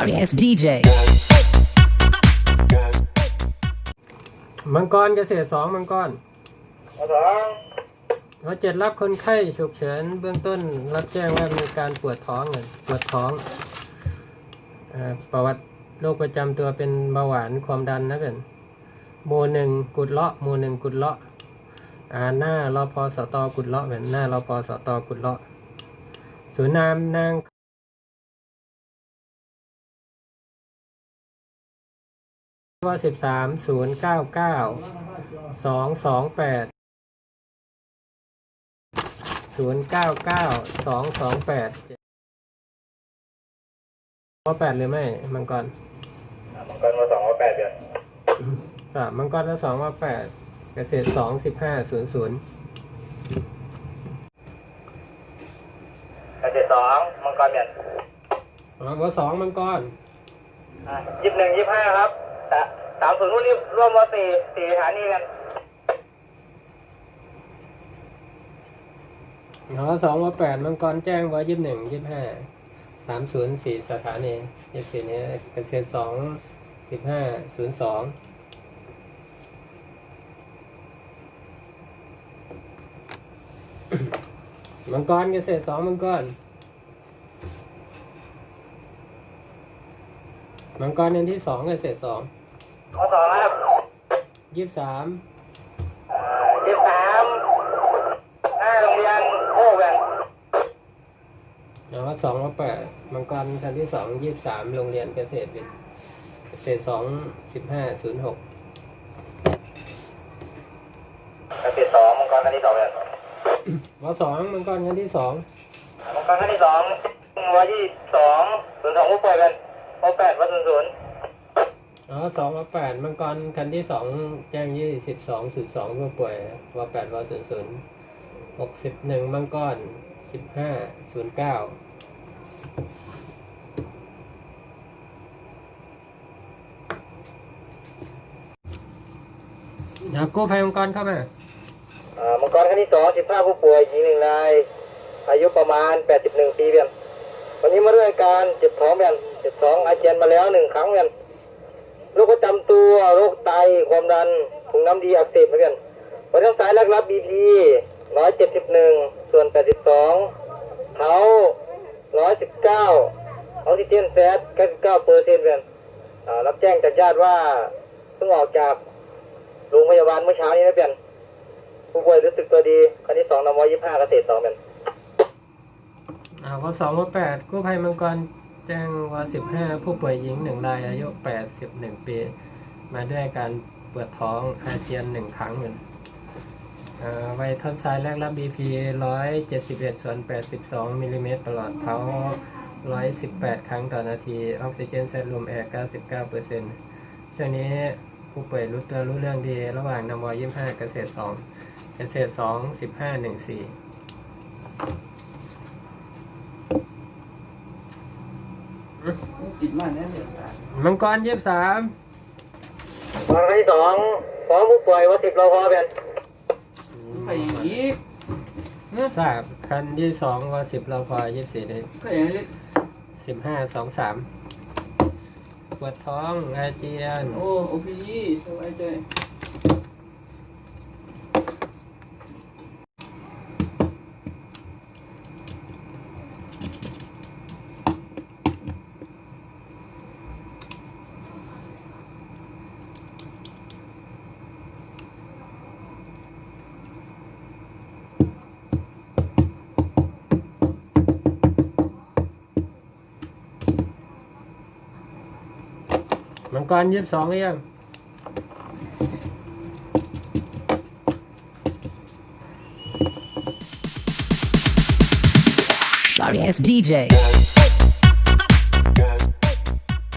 Sorry ass DJ. มังกรเกษตรสองมังกรสองเราเจ็ดรับคนไข้ฉุกเฉินเบื้องต้นรับแจ้งว่ามีการปวดท้องเนี่ยปวดท้องอาประวัติโรคประจำตัวเป็นเบาหวานความดันนะเป็นโมหนึ่งกุดเลาะโมหนึ่งกุดเลาะอ่าหน้ารอพอสตกุดเลาะเป็นหน้ารอพอสตกุดเลาะศูนย์นามนาง ว่าสิบสามศูนย์เก้าเก้าสองสองแปดศูนย์เก้าเก้าสองสองแปดว่าแปดหรือไม่มังกรมังกรมาสองมาแปดเดือนสามมังกรละสองว่าแปดเกษตรสองสิบห้าศูนย์ศูนย์เกษตรสองมังกรเดือนว่าสองมังกรยี่สิบหนึ่งยี่สิบห้าครับแต่ สามศูนย์นู่นนี่รวมมาสี่สี่สถานีกันอ๋อสองว่าแปดมังกรแจ้งว่ายี่สิบหนึ่งยี่สิบห้าสามศูนย์สี่สถานียี่สิบสี่นี้เกษตรสองสิบห้าศูนย์สองมังกรเกษตรสองมังกรมังกรเน้นที่สองเกษตรสอง ข้อสองครับยี่สิบสามยี่สิบสามหน้าโรงเรียนโอ้แบนแล้วก็สองว่าแปดมังกรคันที่สองยี่สิบสามโรงเรียนเกษตรวิทย์เกษตรสองสิบห้าศูนย์หกเกษตรสองมังกรคันที่สองเดือนวสองมังกรคันที่สองมังกรคันที่สองวันที่สองศูนย์สองผู้ป่วยกันโอแปดวันศูนย์ศูนย์ อ๋อสองว่าแปดมังกรคันที่สองแจ้งยี่สิบสองศูนย์สองผู้ป่วยว่าแปดว่าศูนย์ศูนย์หกสิบหนึ่งมังกรสิบห้าศูนย์เก้าเดี๋ยวกู้ภัยมังกรเข้ามาอ่ามังกรคันที่สองสิบห้าผู้ป่วยหญิงหนึ่งราย อายุประมาณแปดสิบหนึ่งปีเพียนวันนี้มาด้วยอาการเจ็บท้องเพียนเจ็บท้องอาเจียนมาแล้วหนึ่งครั้งเพียน โรคประจำตัว โรคไต ความดัน ถุงน้ำดีอักเสบเพียนวันทั้งสายแรกรับบีพีร้อยเจ็ดสิบหนึ่งส่วนแปดสิบสองเขาร้อยสิบเก้าออกซิเจนแฟตเก้าสิบเก้าเปอร์เซ็นต์เพียนอ่ารับแจ้งจากญาติว่าเพิ่งออกจากโรงพยาบาลเมื่อเช้านี้นะเพียนผู้ป่วยรู้สึกตัวดีคันที่สองนำร้อยี่ห้าเกษตรสองเป็นอ่าวสองว่าแปดกู้ภัยมังกร แจ้งว่าสิบห้าผู้ป่วยหญิงหนึ่งรายอายุแปดสิบหนึ่งปี มาด้วยการปวดท้องอาเจียนหนึ่งครั้งเหมือนอ่าไวท์ทันซ้ายแรกรับบีพีร้อยเจ็ดสิบเอ็ดส่วนแปดสิบสองมิลลิเมตรตลอดเท้าร้อยสิบแปดครั้งต่อนาที ออกซิเจนเซลล์รวมแอร์เก้าสิบเปอร์เซ็นต์ช่วงนี้ผู้ป่วยรู้ตัวรู้เรื่องดี ระหว่างนำวยี่ห้าเกษตรสองเกษตรสองสิบห้าหนึ่งสี่ ติดมากแน่เลยมังกรยี่สามคันที่สองพร้อมผู้ป่วยว่าสิบเราพอเป็นใครอย่างนี้ทราบคันที่สองว่าสิบเราพอยี่สี่ได้ใครอย่างนี้สิบห้าสองสามปวดท้องอาเจียน โอ้โอพีสบายใจ มังกรยี่สองหรือยัง Sorry ass DJ.